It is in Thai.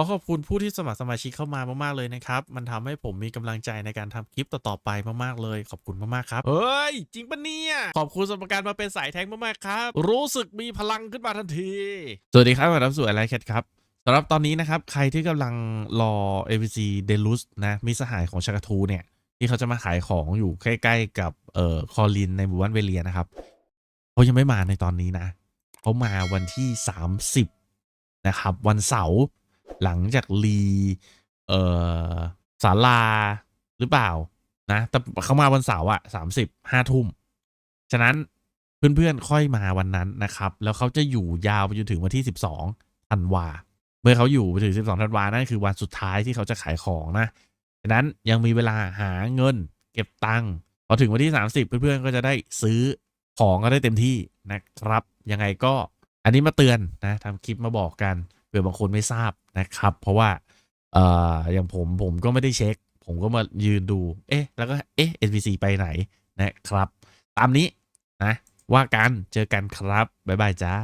ขอขอบคุณผู้ที่สมัครสมาชิกเข้ามามากๆเลยนะครับ มันทำให้ผมมีกำลังใจในการทำคลิปต่อๆไปมากๆเลย ขอบคุณมากๆครับ เฮ้ย จริงปะเนี่ย ขอบคุณสำหรับการมาเป็นสายแทงมากๆครับ รู้สึกมีพลังขึ้นมาทันที สวัสดีครับขอรับสู่อะไรแคทครับสำหรับตอนนี้นะครับ ใครที่กำลังรอ APC d e l u s นะ มีสหายของชากาทูเนี่ย ที่เขาจะมาขายของอยู่ใกล้ ๆ กับเอ่อคอลินในหมู่บ้านเวเลียนะครับเขายังไม่มาในตอนนี้นะเขามาวันที่ 30 นะครับ วันเสาร์ หลังจากรีเอ่อศาลาหรือเปล่านะแต่เขามาวันเสาร์อะสามสิบห้าทุ่ม ฉะนั้นเพื่อนๆค่อยมาวันนั้นนะครับ แล้วเขาจะอยู่ยาวไปจนถึงวันที่12ธันวาเมื่อเขาอยู่ไปถึง12ธันวานั่นคือวันสุดท้ายที่เขาจะขายของนะฉะนั้นยังมีเวลาหาเงิน เก็บตังค์พอถึงวันที่ 30 เพื่อนๆก็จะได้ซื้อของก็ได้เต็มที่นะครับ ยังไงก็อันนี้มาเตือนนะทำคลิปมาบอกกัน ผื่อบางคนไม่ทราบนะครับ เพราะว่าเอ่ออย่างผมผมก็ไม่ได้เช็ค ผมก็มายืนดู เอ๊ะ แล้วก็เอ๊ะ NPC ไปไหนนะครับ ตามนี้นะว่ากันเจอกันครับ บ๊ายบายจ้า